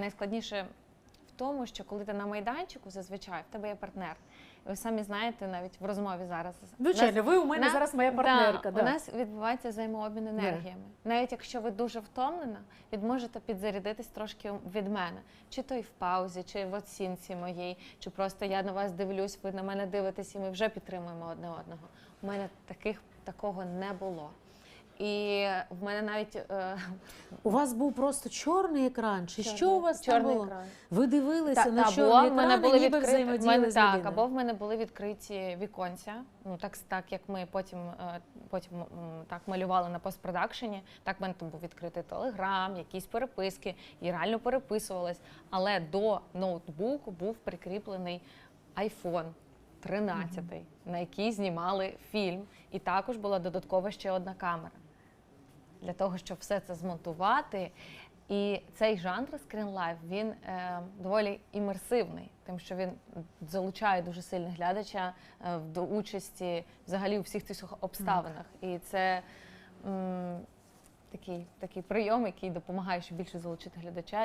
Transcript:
Найскладніше в тому, що коли ти на майданчику, зазвичай в тебе є партнер. Ви самі знаєте, навіть в розмові зараз. Звичайно, ви у мене на- зараз моя партнерка. Да, Да, У нас відбувається взаємообмін енергіями. Навіть якщо ви дуже втомлена, ви можете підзарядитись трошки від мене. Чи то й в паузі, чи в оцінці моїй, чи просто я на вас дивлюсь, ви на мене дивитесь, і ми вже підтримуємо одне одного. У мене таких такого не було. І в мене навіть е, У вас був просто чорний екран, чи що у вас там чорний було? екран. Ви дивилися на або чорний в мене були і ніби відкриті в взаємодіяли мене, з так, або в мене були відкриті віконця. Ну так так як ми потім, е, потім м, так малювали на постпродакшені, так в мене там був відкритий телеграм, якісь переписки, і реально переписувалась. Але до ноутбуку був прикріплений iPhone 13, на який знімали фільм, і також була додаткова ще одна камера для того, щоб все це змонтувати. І цей жанр Life, він е, доволі імерсивний, тим, що він залучає дуже сильно глядача е, до участі взагалі у всіх цих обставинах. І це м, такий, такий прийом, який допомагає ще більше залучити глядача